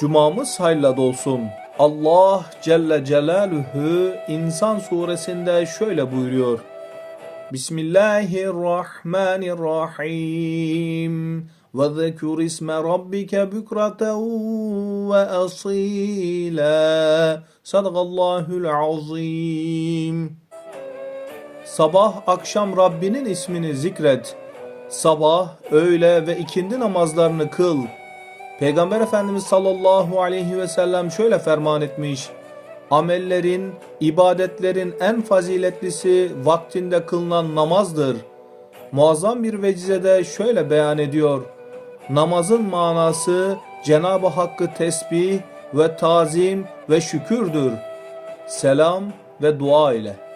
Cumamız hayırla dolsun. Allah Celle Celaluhu İnsan suresinde şöyle buyuruyor. Bismillahirrahmanirrahim. Ve zekür isme rabbike bükreten ve asila. Sadakallahul azim. Sabah akşam Rabbinin ismini zikret. Sabah, öğle ve ikindi namazlarını kıl. Peygamber Efendimiz sallallahu aleyhi ve sellem şöyle ferman etmiş. Amellerin, ibadetlerin en faziletlisi vaktinde kılınan namazdır. Muazzam bir vecizede şöyle beyan ediyor. Namazın manası Cenab-ı Hakk'ı tesbih ve tazim ve şükürdür. Selam ve dua ile.